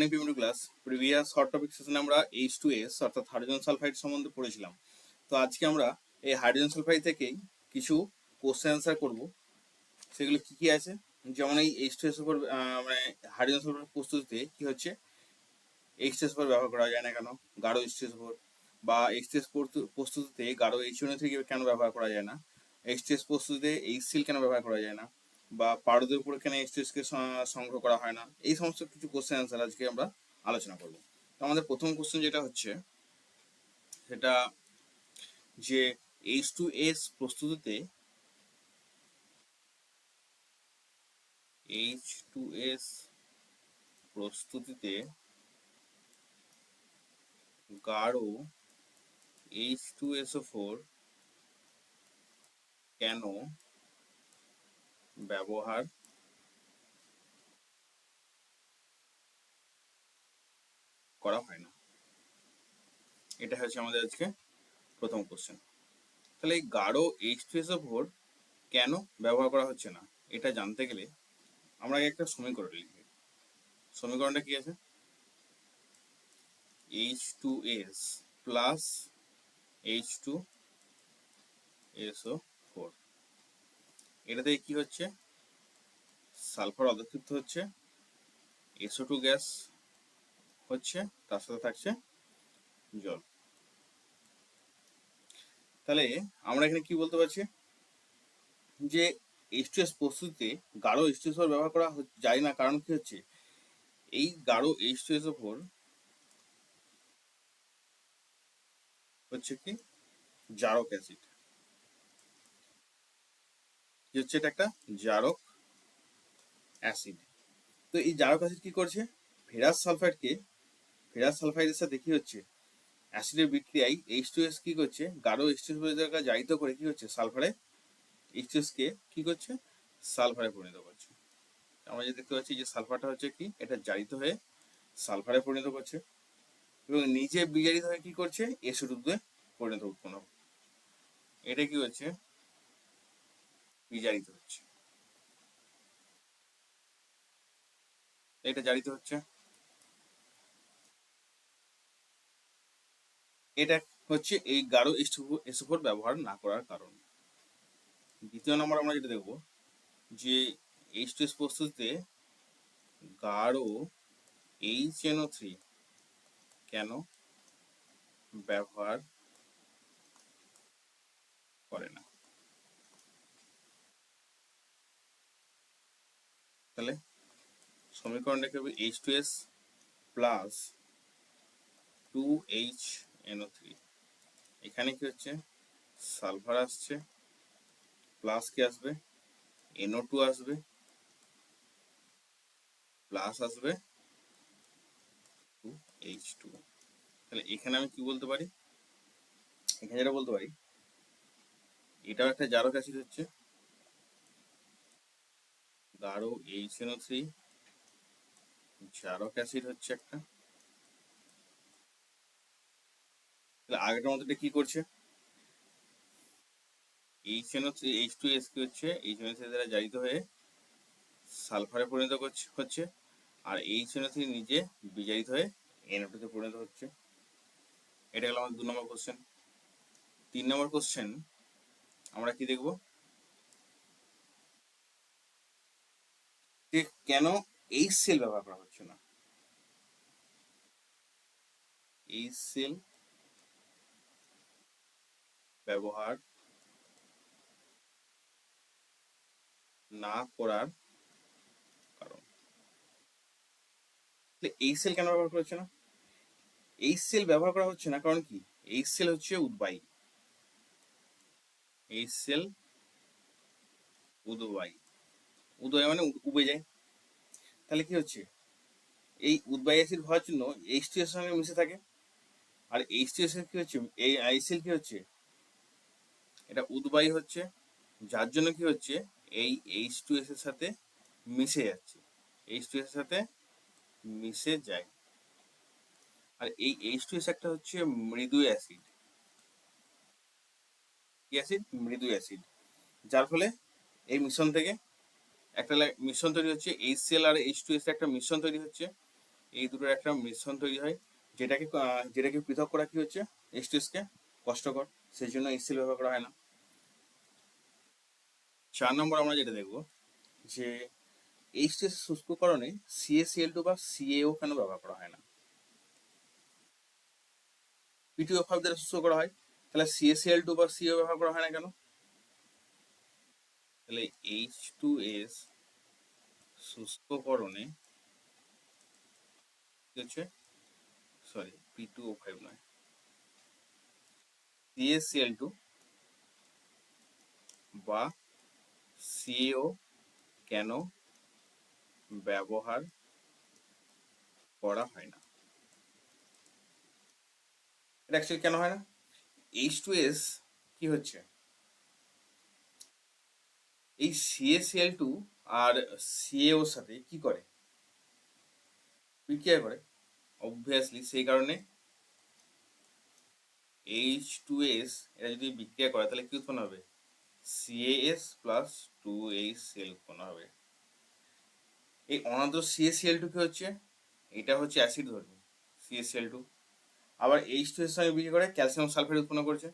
Morning পিমিডু class previous hot topic সেশনে আমরা এইচ টু এস অর্থাৎ হাইড্রোজেন সালফাইড সম্বন্ধে পড়েছিলাম। তো আজকে আমরা এই হাইড্রোজেন সালফাইড থেকেই কিছু কোশ্চেন অ্যান্সার করব। সেগুলো কি কি আছে? যেমন এই এইচ টু এস উপর মানে হাইড্রোজেন সালফাইড প্রস্তুতিতে কি হচ্ছে? এইচ টু এস উপর ব্যবহার করা যায় না কেন? গাঢ় এইচ টু এস উপর বা এইচ টু এস প্রস্তুতিতে গাঢ় এইচ থেকে কেন ব্যবহার করা যায় না? এইচ টু এস প্রস্তুতিতে এইচ সিল কেন ব্যবহার করা যায় না? বা পারদের উপরে কেন এইচ টু কে সংগ্রহ করা হয় না। এই সমস্ত কিছু কোশ্চেন অ্যান্সার আজকে আমরা আলোচনা করব। তো আমাদের প্রথম কোশ্চেন যেটা হচ্ছে, সেটা যে এইচ টু এস প্রস্তুতিতে এইচ টু এস প্রস্তুতিতে গাঢ় এইচ টু এসও ফোর কেন ব্যবহার। করা হয় না। এটা হচ্ছে আমাদের আজকে প্রথম কোশ্চেন তাহলে এই গাঢ় এইচ টু এসও ফোর কেন ব্যবহার করা হচ্ছে না? এটা জানতে গেলে আমরা একটা সমীকরণ লিখি। সমীকরণটা কি আছে? H two S plus H two SO four এটাতে কি হচ্ছে? সালফার অদক্ষিপ্ত হচ্ছে। এসও টু গ্যাস হচ্ছে, তার সাথে থাকছে জল। তাহলে আমরা এখানে কি বলতে পারছি? যে এইচ টু এস প্রস্তুতিতে গাঢ় এইচ টু এস ব্যবহার করা যায় না কারণ কি হচ্ছে। এই গাঢ় এইচ টু এস ফোর হচ্ছে কি? জারক অ্যাসিড কি হচ্ছে এটা একটা জারক অ্যাসিড। তো এই জারক অ্যাসিড কি করছে? ফেরাস সালফাইডকে ফেরাস সালফাইডের সাথে কি হচ্ছে? অ্যাসিডের বিক্রিয়ায় এইচ টু এস কি করছে? গাঢ় এইচ টু জারিত করে কি হচ্ছে? সালফারে এইচ টু কে কি করছে? সালফারে পরিণত করছে। আমরা যে দেখতে পাচ্ছি যে সালফারটা হচ্ছে কি? এটা জারিত হয়ে সালফারে পরিণত করছে এবং নিজে বিজারিত হয়ে কি করছে? এসো টুতে পরিণত উৎপন্ন এটা কি হচ্ছে? বিজারিত হচ্ছে। এটা জারিত হচ্ছে। এটা হচ্ছে এই গাঢ় এসোফোর ব্যবহার না করার কারণ। দ্বিতীয় নম্বর আমরা যেটা দেখব, যে এইচ টু এস প্রস্তুতিতে গাঢ় এইচ এনও থ্রি কেন ব্যবহার করে না তাহলে সমীকরণ রেখে হবে? H two S plus two H NO three এখানে কি হচ্ছে? সালফার আসছে প্লাস কি আসবে? এনও টু আসবে প্লাস আসবে টু এইচ টু তাহলে এখানে আমি কি বলতে পারি? এখানে যেটা বলতে পারি, এটাও একটা জারক অ্যাসিড হচ্ছে গাঢ় এইচ এনও থ্রি জারক অ্যাসিড হচ্ছে একটা। আগেটার মধ্যে কি করছে? H NO three H two S হচ্ছে এইচ এনও থ্রি দ্বারা জারিত হয়ে সালফারে পরিণত করছে, হচ্ছে, আর এইচ এনও থ্রি নিজে বিজারিত হয়ে এনও টুতে পরিণত হচ্ছে। এটা গেল আমাদের দু নম্বর কোশ্চেন তিন নম্বর কোশ্চেন আমরা কি দেখব? কেন এইচ সেল ব্যবহার করা হচ্ছে না? এইচ সেল ব্যবহার না করার কারণ। এই সেল কেন ব্যবহার করা হচ্ছে না? এই সেল ব্যবহার করা হচ্ছে না কারণ কি? এই সেল হচ্ছে উদ্বায়ী। এই সেল উদ্বায়ী। উদ্বায়ী মানে উবে যায়। তাহলে কি হচ্ছে? এই উদ্বায়ী অ্যাসিড হওয়ার জন্য এইচ টু সঙ্গে মিশে থাকে। আর এইচ টু এস কি হচ্ছে? এই আইসেল কি হচ্ছে? এটা উদ্বায়ী হচ্ছে, যার জন্য কি হচ্ছে? এই এইচ টু এস এর সাথে মিশে যাচ্ছে। এইচ টু এস এর সাথে মিশে যায়। আর এই এইচ টু এস একটা হচ্ছে মৃদু অ্যাসিড। কি অ্যাসিড? মৃদু অ্যাসিড। যার ফলে এই মিশ্রণ থেকে একটা মিশ্রণ তৈরি হচ্ছে এইচ আর এইচ টু এস একটা মিশ্রণ তৈরি হচ্ছে। এই দুটোর একটা মিশ্রণ তৈরি হয়, যেটাকে যেটাকে পৃথক করা কি হচ্ছে? এইচ টু কে কষ্টকর সেই জন্য এইচসিএল ব্যবহার করা হয় না। চার নম্বর আমরা যেটা দেখব, যে এইচ টু এস শুষ্ককরণে সিএসিএল টু বা সিএও কেন ব্যবহার করা হয় না? পিটিও ফাইভ দ্বারা শুষ্ক করা হয়, তাহলে সিএসিএল টু বা সিএও ব্যবহার করা হয় না কেন? তাহলে এইচ টু এস শুষ্ককরণে হচ্ছে? Sorry P two O five নয়। সিএসিএল টু বা সিএও কেন ব্যবহার করা হয় না? এটা অ্যাকচুয়ালি কেন হয় না? এইচ টু এস কি হচ্ছে? এই সিএসিএল টু আর সিএওর সাথে কি করে? বিক্রিয়া করে অবভিয়াসলি সেই কারণে এইচ টু এস এটা যদি বিক্রিয়া করে, তাহলে কি উৎপন্ন হবে? CaS plus two H Cl উৎপন্ন হবে। এই অনাদ্র সিএসিএল টু কি হচ্ছে? এটা হচ্ছে অ্যাসিড ধর্মী C A C L two আবার এইচ টু এর সঙ্গে বিক্রিয়া করে ক্যালসিয়াম সালফেট উৎপন্ন করছে।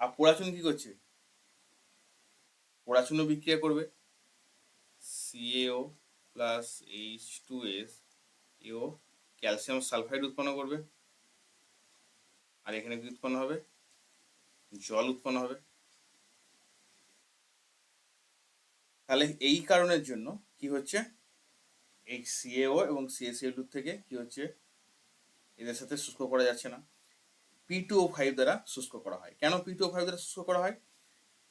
আর পোড়াচুন কি করছে? পোড়াচুনও বিক্রিয়া করবে। CaO plus H two S এও ক্যালসিয়াম সালফাইড উৎপন্ন করবে। আর এখানে কি উৎপন্ন হবে? জল উৎপন্ন হবে। তাহলে এই কারণের জন্য কি হচ্ছে? এই সিএও এবং সিএসিএল টু থেকে কি হচ্ছে? এদের সাথে শুষ্ক করা যাচ্ছে না। পি টু ও ফাইভ দ্বারা শুষ্ক করা হয়। কেন পি টু ও ফাইভ দ্বারা শুষ্ক করা হয়?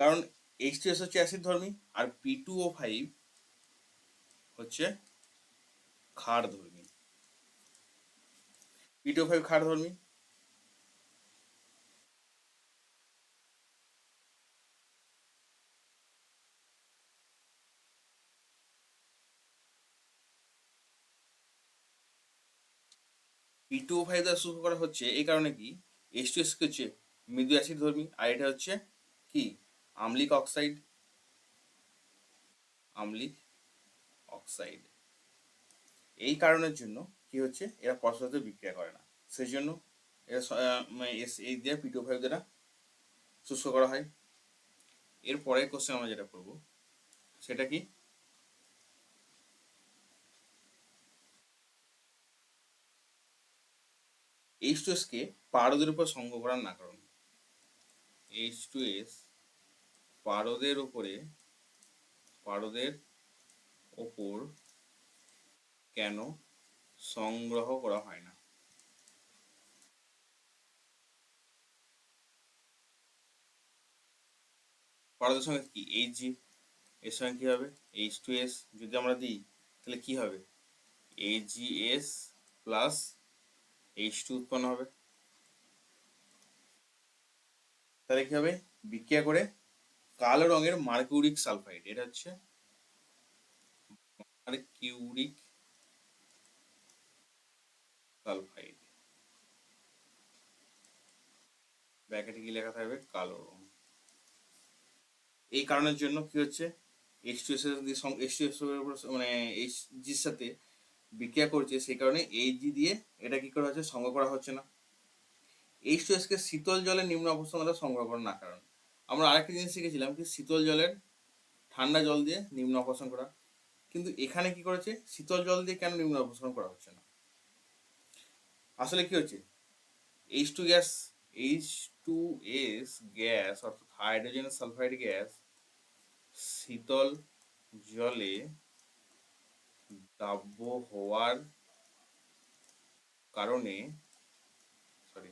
কারণ এইচ টু এস হচ্ছে অ্যাসিড ধর্মী, আর পি টু ও ফাইভ হচ্ছে ক্ষার ধর্মী। পি টু ও ফাইভ ক্ষার ধর্মী। পি টু ফাইভ দ্বারা শুষ্ক করা হচ্ছে এই কারণে কি? এইচ টু এস হচ্ছে মৃদু অ্যাসিড ধর্মী, আর এটা হচ্ছে কি? আম্লিক অক্সাইড আম্লিক অক্সাইড। এই কারণের জন্য কি হচ্ছে, এরা পরস্পর বিক্রিয়া করে না। সেই জন্য মানে এই দিয়ে পি টু ফাইভ দ্বারা শুষ্ক করা হয়। এরপরে কোশ্চেন আমরা যেটা করব, সেটা কি? এইচ টু এসকে পারদের উপর সঙ্গ করার না কারণ এইচ টু এস পারদের উপরে, পারদের ওপর কেন সংগ্রহ করা হয় না? পারদের সঙ্গে কি? এইচ জি এর সঙ্গে কি হবে? এইচ টু এস যদি আমরা দিই, তাহলে কি হবে? H G S plus H two উৎপন্ন হবে। তাহলে কি হবে? বিক্রিয়া করে কালো রঙের মার্কিউরিক সালফাইড, এটা হচ্ছে মার্কিউরিক সালফাইড। ব্র্যাকেটে কি লেখা থাকবে? কালো রং এই কারণের জন্য কি হচ্ছে? H two S H two S এর উপর মানে এইচ জির সাথে বিক্রিয়া করছে, সেই কারণে এইচ জি দিয়ে এটা কি করা হচ্ছে? সংগ্রহ করা হচ্ছে না। এইচ টু কে শীতল জলের নিম্ন অবস্থান সংগ্রহ করা না কারণ। আমরা আরেকটা জিনিস শিখেছিলাম কি শীতল জলের ঠান্ডা জল দিয়ে নিম্ন অপসারণ করা। কিন্তু এখানে কি করেছে? শীতল জল দিয়ে কেন নিম্ন অপসারণ করা হচ্ছে না? আসলে কি হচ্ছে? H two gas H two S gas অর্থাৎ হাইড্রোজেন সালফাইড গ্যাস শীতল জলে দাব্য হওয়ার কারণে সরি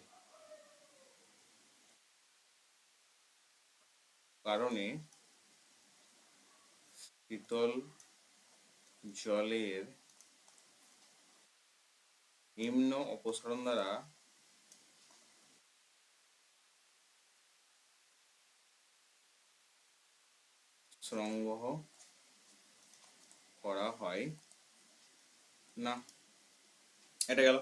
কারণে শীতল জলের নিম্ন অপসারণ দ্বারা সংগ্রহ করা হয় না। এটা গেল।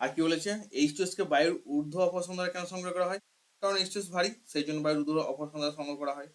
আর কি বলেছে? এইচ টু কে বায়ুর ঊর্ধ্ব অপসারণ দ্বারা কেন সংগ্রহ করা হয়? কারণ এইচ ভারী সেই জন্য বায়ুর ঊর্ধ্ব অপসংখ্যা সংগ্রহ করা হয়।